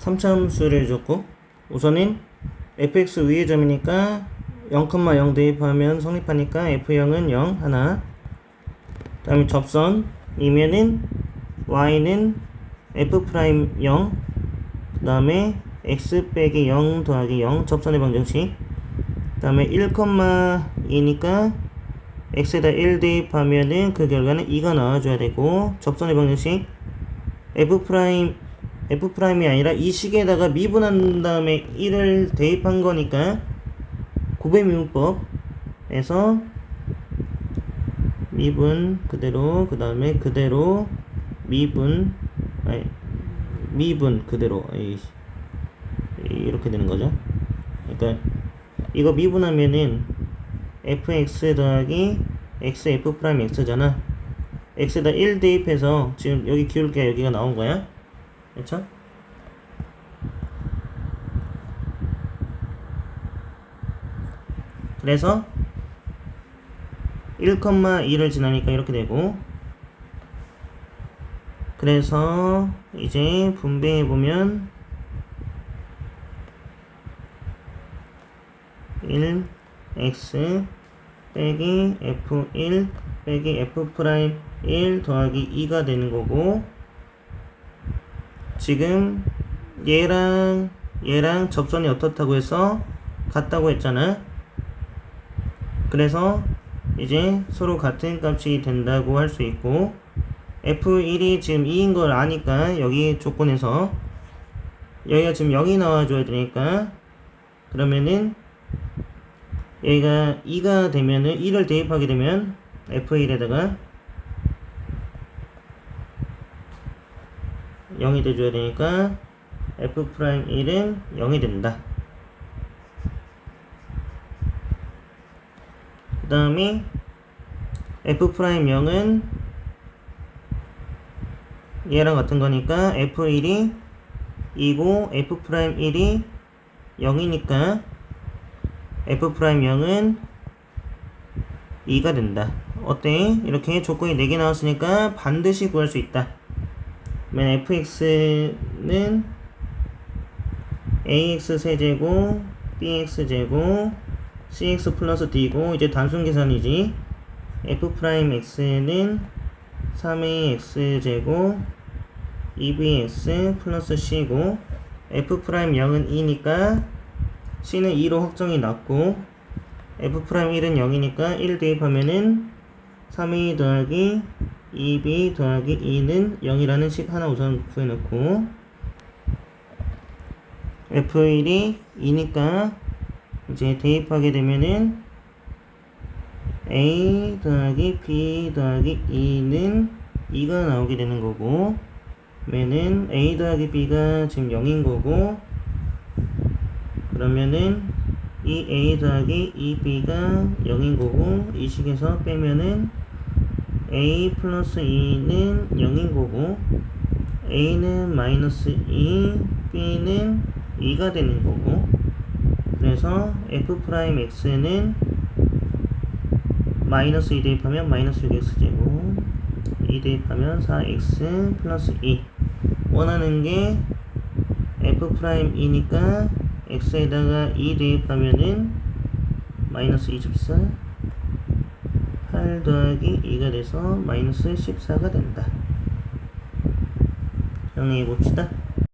3차함수를 줬고 우선은 fx 위의 점이니까 0,0 대입하면 성립하니까 f0은 0 하나. 다음에 접선이면은 y는 f 프라임 0그 다음에 x 빼기 0 더하기 0 접선의 방정식. 그 다음에 1,2니까 x에다 1 대입하면은 그 결과는 2가 나와줘야 되고 접선의 방정식. f f 프라임이 아니라 이 식에다가 미분한 다음에 1을 대입한 거니까 고배 미분법에서 미분 그대로 그 다음에 그대로 미분 아니 미분 그대로 에이씨. 이렇게 되는 거죠. 그러니까 이거 미분하면은 fx 더하기 x f 프라임 x잖아. x에다 1 대입해서 지금 여기 기울기가 여기가 나온 거야. 그렇죠? 그래서 1,2를 지나니까 이렇게 되고 그래서 이제 분배해 보면 1 x 빼기 f1 빼기 f 프라임 1 더하기 2가 되는 거고 지금 얘랑 얘랑 접선이 어떻다고 해서 같다고 했잖아. 그래서 이제 서로 같은 값이 된다고 할 수 있고 f1이 지금 2인 걸 아니까 여기 조건에서 여기가 지금 0이 나와줘야 되니까 그러면은 여기가 2가 되면은 1을 대입하게 되면 f1에다가 0이 돼줘야 되니까 f 프라임 1은 0이 된다. 그 다음에 f 프라임 0은 얘랑 같은 거니까 f1이 2고 f 프라임 1이 0이니까 f 프라임 0은 2가 된다. 어때? 이렇게 조건이 4개 나왔으니까 반드시 구할 수 있다. 그러면 fx는 ax 세제곱 bx 제곱 cx 플러스 d고 이제 단순 계산이지. F 프라임 x는 3ax 제곱 2bx 플러스 c고 f 프라임 0은 2니까 c는 2로 확정이 났고 f 프라임 1은 0이니까 1 대입하면은 3a 더하기 2b 더하기 2는 0이라는 식 하나 우선 구해놓고 f1이 2니까 이제 대입하게 되면은 a 더하기 b 더하기 2는 2가 나오게 되는 거고 그러면은 a 더하기 b가 지금 0인 거고 그러면은 이 a 더하기 2b가 0인 거고 이 식에서 빼면은 a 플러스 2는 0인 거고 a는 마이너스 2 b는 2가 되는 거고 그래서 f 프라임 x는 마이너스 2 대입하면 마이너스 6x 제곱 2 대입하면 4x 플러스 2 원하는 게 f 프라임 2니까 x에다가 2 대입하면은 마이너스 24 8 더하기 2가 돼서 마이너스 14가 된다. 정리해 봅시다